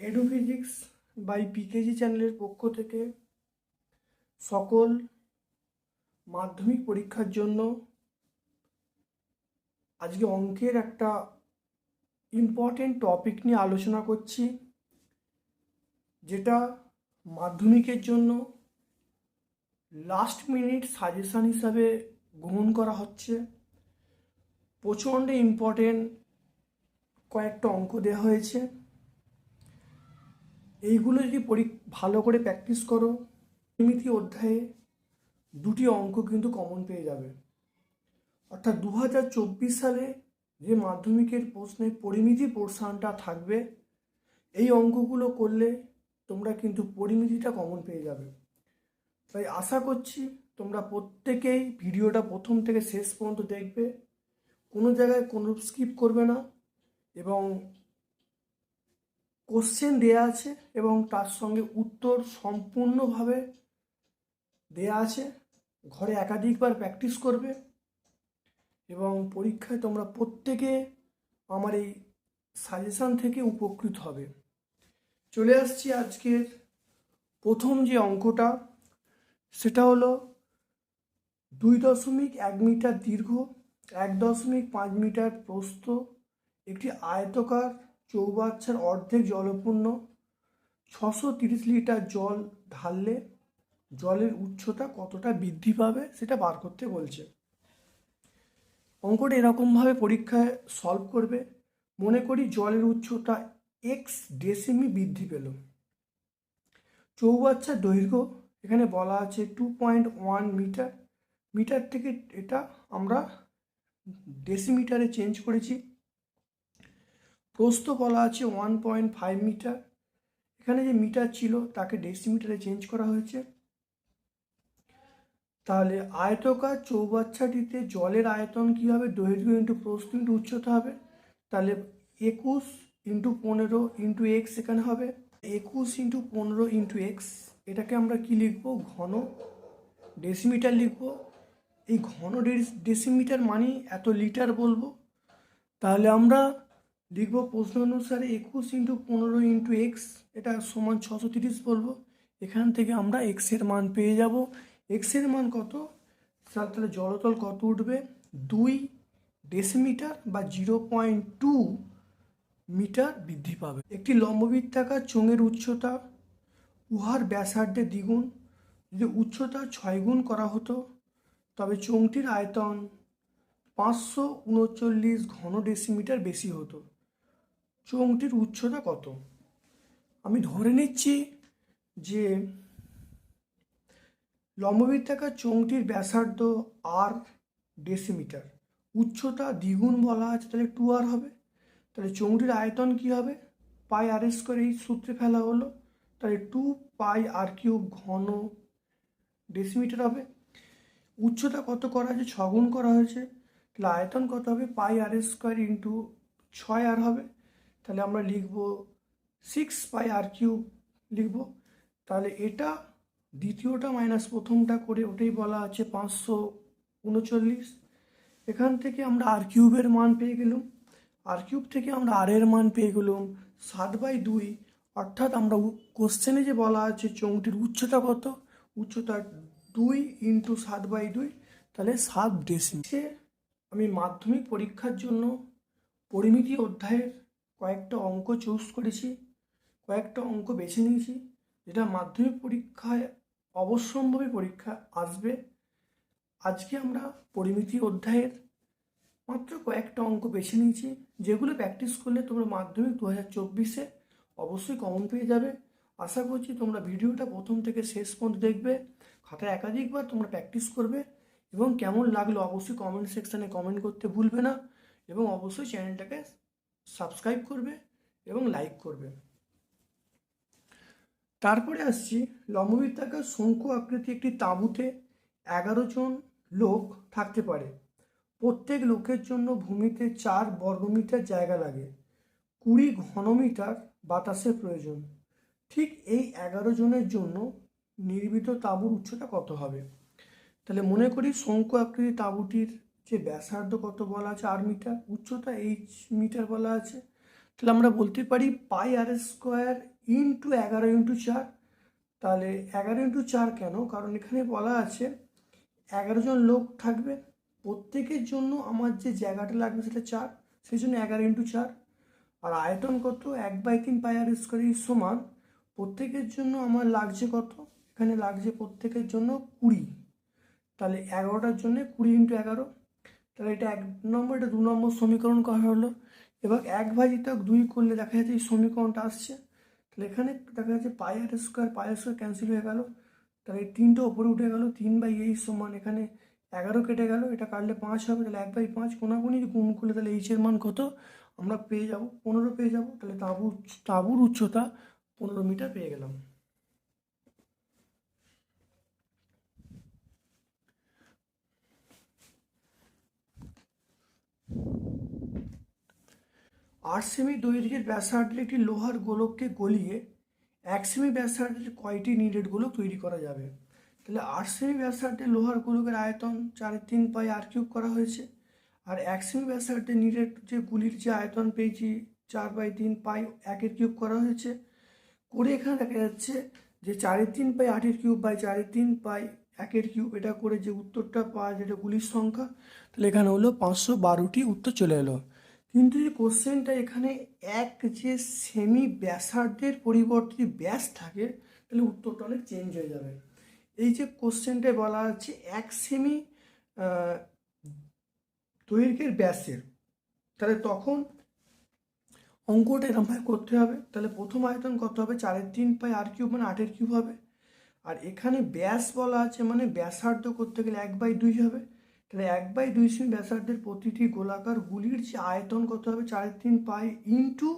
এডুফিজিক্স by PKG চ্যানেলের পক্ষ থেকে সকল মাধ্যমিক পরীক্ষার জন্য আজকে অঙ্কের একটা ইম্পর্টেন্ট টপিক নিয়ে আলোচনা করছি, যেটা মাধ্যমিকের জন্য লাস্ট মিনিট সাজেশন হিসাবে গ্রহণ করা হচ্ছে। প্রচণ্ড ইম্পর্টেন্ট কয়েকটা অঙ্ক দেওয়া হয়েছে। এইগুলো যদি পরি ভালো করে প্র্যাকটিস করো পরিমিতি অধ্যায়ে দুটি অঙ্ক কিন্তু কমন পেয়ে যাবে। অর্থাৎ দু হাজার চব্বিশ সালে যে মাধ্যমিকের প্রশ্নে পরিমিতি পোর্শনটা থাকবে, এই অঙ্কগুলো করলে তোমরা কিন্তু পরিমিতিটা কমন পেয়ে যাবে। তাই আশা করছি তোমরা প্রত্যেকেই ভিডিওটা প্রথম থেকে শেষ পর্যন্ত দেখবে। কোনো জায়গায় কোনো স্কিপ করবে না এবং কোশ্চেন দেয়া আছে এবং তার সঙ্গে উত্তর সম্পূর্ণভাবে দেয়া আছে। ঘরে একাধিকবার প্র্যাকটিস করবে এবং পরীক্ষায় তোমরা প্রত্যেকে আমার এই সাজেশান থেকে উপকৃত হবে। চলে আসছি আজকের প্রথম যে অঙ্কটা। সেটা হলো দুই দশমিক এক মিটার দীর্ঘ, এক দশমিক পাঁচ মিটার প্রস্থ, একটি আয়তকার চৌবাচ্চার অর্ধেক জলপূর্ণ, ছশো তিরিশ লিটার জল ঢাললে জলের উচ্চতা কতটা বৃদ্ধি পাবে সেটা বার করতে বলছে। অঙ্কটা এরকমভাবে পরীক্ষায় সলভ করবে। মনে করি জলের উচ্চতা এক্স ডেসিমি বৃদ্ধি পেল। চৌবাচ্চার দৈর্ঘ্য এখানে বলা আছে two point one metre metre থেকে এটা আমরা ডেসিমিটারে চেঞ্জ করেছি। প্রস্থ বলা আছে ওয়ান পয়েন্ট ফাইভ মিটার এখানে যে মিটার ছিল, তাকে ডেসিমিটারে চেঞ্জ করা হয়েছে। তাহলে আয়তকার চৌবাচ্চাটিতে জলের আয়তন কী হবে দৈর্ঘ্য ইন্টু প্রস্থ ইন্টু উচ্চতা হবে? তাহলে একুশ ইন্টু পনেরো ইন্টু এক্স এখানে হবে। একুশ ইন্টু পনেরো ইন্টু এক্স এটাকে আমরা কি লিখব? ঘন ডেসিমিটার লিখব। এই ঘন ডেসিমিটার মানে এত লিটার বলব। তাহলে আমরা লিখব প্রশ্ন অনুসারে একুশ ইন্টু পনেরো ইন্টু এক্স, এটা সমান ছশো তিরিশ বলব। এখান থেকে আমরা এক্সের মান পেয়ে যাব। এক্সের মান কত? তাহলে জলতল কত উঠবে? দুই ডেসিমিটার বা জিরো পয়েন্ট টু মিটার বৃদ্ধি পাবে। একটি লম্ববৃত্তাকার চোঙের উচ্চতা উহার ব্যাসার্ধে দ্বিগুণ, যদি উচ্চতা ছয় গুণ করা হতো, তবে চোঙটির আয়তন পাঁচশো উনচল্লিশ ঘন ডেসিমিটার বেশি হতো। চোঙটির উচ্চতা কত? আমি ধরে নিচ্ছি যে লম্ববৃত্তাকার চোঙটির ব্যাসার্ধ আর ডেসিমিটার। উচ্চতা দ্বিগুণ বলা আছে, তাহলে টু আর হবে। তাহলে চোঙটির আয়তন কি হবে? পাই আর করে এই সূত্রে ফেলা হলো। তাহলে টু পাই আর কিউব ঘন ডেসিমিটার হবে। উচ্চতা কত করা হয়েছে? ছগুণ করা হয়েছে। তাহলে আয়তন কত হবে? পাই আর স্কোয়ার ইন্টু ছয় আর হবে। তাহলে আমরা লিখব সিক্স পাই আর কিউব লিখব। তাহলে এটা দ্বিতীয়টা মাইনাস প্রথমটা করে ওটাই বলা আছে পাঁচশো উনচল্লিশ। এখান থেকে আমরা আর কিউবের মান পেয়ে গেলাম। আর কিউব থেকে আমরা আর এর মান পেয়ে গেলাম সাত বাই দুই। অর্থাৎ আমরা কোশ্চেনে যে বলা আছে চৌংটির উচ্চতা কত? উচ্চতা দুই ইন্টু সাত বাই দুই, তাহলে সাত ডেসিমিটার আমি মাধ্যমিক পরীক্ষার জন্য পরিমিতি অধ্যায়ের কয়েকটা অঙ্ক চুজ করেছি, কয়েকটা অঙ্ক বেছে নিয়েছি, যেটা মাধ্যমিক পরীক্ষায় অবশ্যম্ভাবী পরীক্ষা আসবে। আজকে আমরা পরিমিতি অধ্যায়ের মাত্র কয়েকটা অঙ্ক বেছে নিয়েছি, যেগুলো প্র্যাকটিস করলে তোমরা মাধ্যমিক দু হাজার চব্বিশে অবশ্যই কমন পেয়ে যাবে। আশা করছি তোমরা ভিডিওটা প্রথম থেকে শেষ পর্যন্ত দেখবে, খাতায় একাধিকবার তোমরা প্র্যাকটিস করবে এবং কেমন লাগল অবশ্যই কমেন্ট সেকশানে কমেন্ট করতে ভুলবে না এবং অবশ্যই চ্যানেলটাকে সাবস্ক্রাইব করবে এবং লাইক করবে। তারপরে আসছি, লম্ববৃত্তাকার শঙ্কু আকৃতি একটি তাঁবুতে এগারো জন লোক থাকতে পারে। প্রত্যেক লোকের জন্য ভূমিতে চার বর্গমিটার জায়গা লাগে। কুড়ি ঘনমিটার বাতাসের প্রয়োজন। ঠিক এই এগারো জনের জন্য নির্মিত তাঁবুর উচ্চতা কত হবে? তাহলে মনে করি শঙ্কু আকৃতির তাঁবুটির যে ব্যাসার্ধ কত বলা আছে? R metre. উচ্চতা এইচ মিটার বলা আছে। তাহলে আমরা বলতে পারি পাই আর স্কোয়ার ইন্টু এগারো ইন্টু চার। তাহলে এগারো ইন্টু চার কেন? কারণ এখানে বলা আছে এগারো জন লোক থাকবে। প্রত্যেকের জন্য আমার যে জায়গাটা লাগবে সেটা চার। সেই জন্য এগারো ইন্টু চার। আর আয়তন কত? এক বাই তিন পাই আর স্কোয়ার সমান প্রত্যেকের জন্য আমার লাগছে কত? এখানে লাগছে প্রত্যেকের জন্য কুড়ি। তাহলে এগারোটার জন্য কুড়ি ইন্টু এগারো, তাহলে এটা এক নম্বর, এটা দু নম্বর সমীকরণ করা হলো। এবার এক ভাজিত দুই করলে দেখা যাচ্ছে এই সমীকরণটা আসছে। তাহলে এখানে দেখা যাচ্ছে pi r square, pi r square cancel হয়ে গেল। তাহলে এই তিনটা ওপরে উঠে গেল, তিন বাই এই সমান, এখানে এগারো কেটে গেল, এটা কাটলে পাঁচ হবে, তাহলে এক বাই পাঁচ কোনাগুনি গুণ করলে তাহলে এইচের মান কত? আমরা পেয়ে যাব, পনেরো পেয়ে যাব, তাহলে তাঁবু, তাঁবুর উচ্চতা পনেরো মিটার পেয়ে গেলাম। আট সেমি দৈর্ঘ্যের ব্যাসার্ধের একটি লোহার গোলককে গলিয়ে এক সেমি ব্যাসার্ধের কয়টি নিরেট গোলক তৈরি করা যাবে? তাহলে আট সেমি ব্যাসার্ধের লোহার গোলকের আয়তন চারে তিন পাই আর কিউব করা হয়েছে। আর এক সেমি ব্যাসার্ধের নিরেট যে গুলির যে আয়তন পেয়েছি, চার বাই তিন পাই একের কিউব করা হয়েছে। করে এখানে দেখা যাচ্ছে যে চারের তিন পাই আটের কিউব বাই চারের তিন পাই একের কিউব, এটা করে যে উত্তরটা পাওয়া যেটা গুলির সংখ্যা, তাহলে এখানে হলো পাঁচশো বারোটি উত্তর চলে এলো। কিন্তু যে কোশ্চেনটা এখানে এক যে সেমি ব্যাসার্ধের পরিবর্তে যদি ব্যাস থাকে, তাহলে উত্তরটা অনেক চেঞ্জ হয়ে যাবে। এই যে কোশ্চেনটায় বলা আছে এক সেমি দৈর্ঘ্যের ব্যাসের, তাহলে তখন অঙ্কটা এরমভাবে করতে হবে। তাহলে প্রথম আয়তন কত হবে? চারের তিন পাই আর কিউব মানে আটের কিউব হবে। আর এখানে ব্যাস বলা আছে মানে ব্যাসার্ধ করতে গেলে এক বাই দুই হবে। তাহলে এক বাই দুই সেমি ব্যাসার্ধের প্রতিটি গোলাকার গুলির যে আয়তন কত হবে? চারের তিন পাই ইন্টু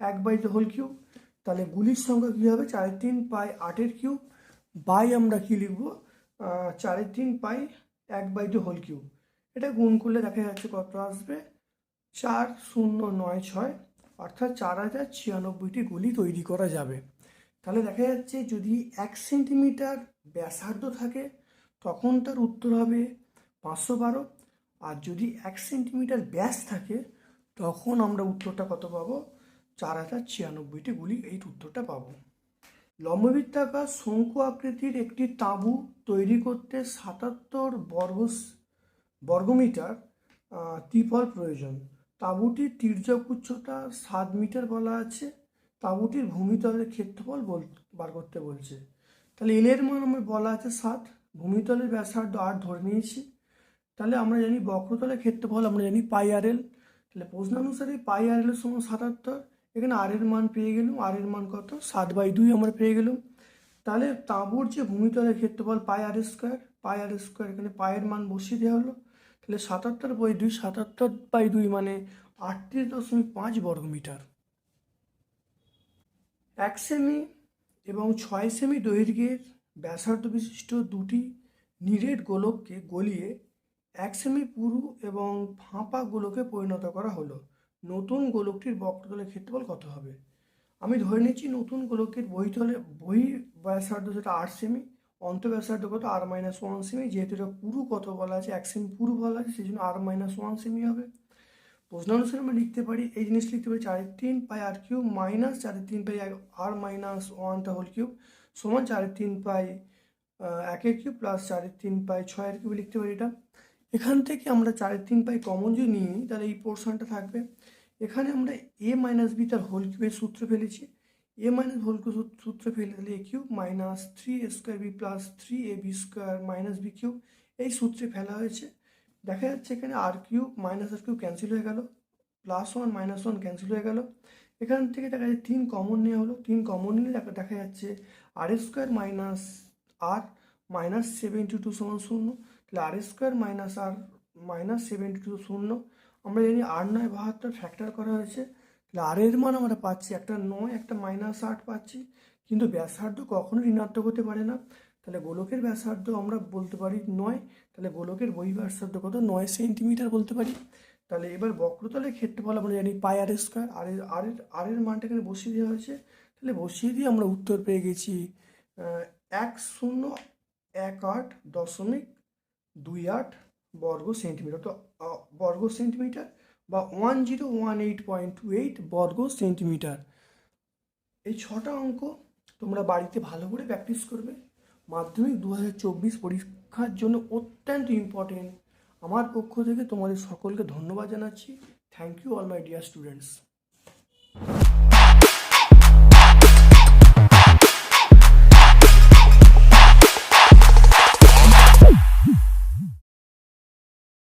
এক বাই হোল কিউব তাহলে গুলির সংখ্যা কী হবে? চারের তিন পাই আটের কিউব। বাই আমরা কী লিখব? চারের তিন পাই এক বাই দ্য হোল কিউব এটা গুণ করলে দেখা যাচ্ছে কত আসবে? চার শূন্য নয় ছয়। অর্থাৎ চার হাজার ছিয়ানব্বইটি গুলি তৈরি করা যাবে। তাহলে দেখা যাচ্ছে যদি এক সেন্টিমিটার ব্যাসার্ধ থাকে, তখন তার উত্তর হবে পাঁচশো বারো। আর যদি এক সেন্টিমিটার ব্যাস থাকে, তখন আমরা উত্তরটা কত পাবো? চার হাজার ছিয়ানব্বইটি গুলি এই উত্তরটা পাবো। লম্ববৃত্তাকার শঙ্কু আকৃতির একটি তাঁবু তৈরি করতে সাতাত্তর বর্গ বর্গমিটার ত্রিপল প্রয়োজন। তাঁবুটির তির্যক উচ্চতা সাত মিটার বলা আছে। তাঁবুটির ভূমিতলের ক্ষেত্রফল বল, বার করতে বলছে। তাহলে এলের মান আমার বলা আছে সাত, ভূমিতলের ব্যাসার্ধ আট ধরে নিয়েছি। তাহলে আমরা জানি বক্রতলের ক্ষেত্রফল, আমরা জানি পাই আর এল। তাহলে প্রশ্নানুসারে পাই আর এলের সমান সাতাত্তর, এখানে আর এর মান পেয়ে গেলাম। আর এর মান কত? সাত বাই দুই আমরা পেয়ে গেলাম। তাহলে তাঁবুর যে ভূমিতলের ক্ষেত্রফল পাই r square, pi r square, এখানে পায়ের মান বসিয়ে দেওয়া হলো। তাহলে সাতাত্তর বাই দুই, সাতাত্তর বাই দুই মানে আটত্রিশ দশমিক পাঁচ বর্গমিটার। এক সেমি এবং ছয় সেমি দৈর্ঘ্যের ব্যাসার্ধ বিশিষ্ট দুটি নিরেট গোলককে গলিয়ে এক সেমি পুরু এবং ফাঁপা গোলকে পরিণত করা হলো। নতুন গোলকটির বক্রতলের ক্ষেত্রফল কত হবে? আমি ধরে নিচ্ছি নতুন গোলকের বহিতলে বহি ব্যাসার্ধ সেটা আট সেমি অন্ত ব্যাসার্ধ কত আর মাইনাস ওয়ান সেমি যেহেতু এটা পুরু কত বলা আছে, এক সেমি পুরু বলা আছে, সেই জন্য আর মাইনাস ওয়ান সেমি হবে। প্রশ্ন অনুসারে আমরা লিখতে পারি, এই জিনিস লিখতে পারি চারের তিন পাই আর কিউব মাইনাস চারের তিন পাই আর মাইনাস ওয়ানটা হোল কিউব সমান চারের তিন পাই একের কিউব প্লাস চারের তিন পাই ছয়ের কিউব লিখতে পারি এটা। এখান থেকে আমরা চারের তিন পাই কমন যদি নিই, তাহলে এই পোর্শনটা থাকবে। এখানে আমরা এ মাইনাস বি তার হোল কিউবের সূত্র ফেলেছি। এ মাইনাস হোল কিউব সূত্র ফেলে তাহলে a cube minus three a square b plus three a b square minus b cube এই সূত্রে ফেলা হয়েছে। দেখা যাচ্ছে এখানে r cube minus r cube cancel হয়ে গেল plus one minus one cancel হয়ে গেল। এখান থেকে দেখা যাচ্ছে তিন কমন নেওয়া হলো। তিন কমন নিলে দেখা যাচ্ছে r square minus r minus seventy two সমান শূন্য। তাহলে r square minus r minus seventy two শূন্য। আমরা জানি আর নয় বাহাত্তর ফ্যাক্টর করা হয়েছে। তাহলে আর এর মান আমরা পাচ্ছি, একটা নয়, একটা মাইনাস আট পাচ্ছি। কিন্তু ব্যাসার্ধ কখনো ঋণাত্মক হতে পারে না। তাহলে গোলকের ব্যাসার্ধ আমরা বলতে পারি নয়, তাহলে গোলকের বই ব্যাসার্ধ কত? নয় সেন্টিমিটার বলতে পারি। তাহলে এবার বক্রতলের ক্ষেত্রফল আমরা জানি পাই আর স্কোয়ার আর এর আর এর আর এর মানটা এখানে বসিয়ে দেওয়া হয়েছে। তাহলে বসিয়ে দিয়ে আমরা উত্তর পেয়ে গেছি এক শূন্য এক আট দশমিক দুই আট বর্গ সেন্টিমিটার তো বর্গ সেন্টিমিটার বা one zero one eight point two eight বর্গ সেন্টিমিটার এই ছটা অঙ্ক তোমরা বাড়িতে ভালো করে প্র্যাকটিস করবে। মাধ্যমিক দু হাজার চব্বিশ পরীক্ষার জন্য অত্যন্ত ইম্পর্টেন্ট আমার পক্ষ থেকে তোমাদের সকলকে ধন্যবাদ জানাচ্ছি। Thank you all my dear students